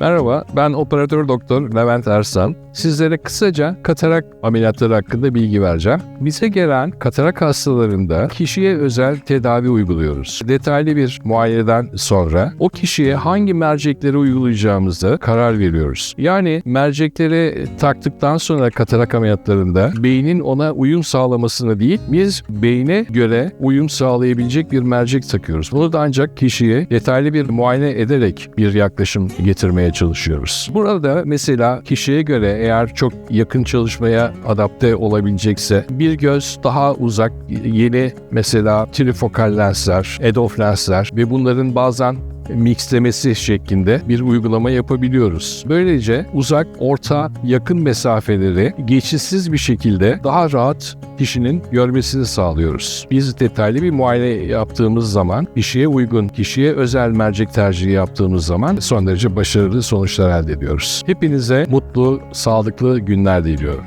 Merhaba, ben operatör doktor Levent Ersan. Sizlere kısaca katarak ameliyatları hakkında bilgi vereceğim. Bize gelen katarak hastalarında kişiye özel tedavi uyguluyoruz. Detaylı bir muayeneden sonra o kişiye hangi mercekleri uygulayacağımıza karar veriyoruz. Yani mercekleri taktıktan sonra katarak ameliyatlarında beynin ona uyum sağlamasını değil, biz beyne göre uyum sağlayabilecek bir mercek takıyoruz. Bunu da ancak kişiye detaylı bir muayene ederek bir yaklaşım getirmeye çalışıyoruz. Burada mesela kişiye göre eğer çok yakın çalışmaya adapte olabilecekse bir göz daha uzak yeni mesela trifokal lensler, EDOF lensler ve bunların bazen mixlemesi şeklinde bir uygulama yapabiliyoruz. Böylece uzak, orta, yakın mesafeleri geçişsiz bir şekilde daha rahat kişinin görmesini sağlıyoruz. Biz detaylı bir muayene yaptığımız zaman, kişiye uygun, kişiye özel mercek tercihi yaptığımız zaman son derece başarılı sonuçlar elde ediyoruz. Hepinize mutlu, sağlıklı günler diliyorum.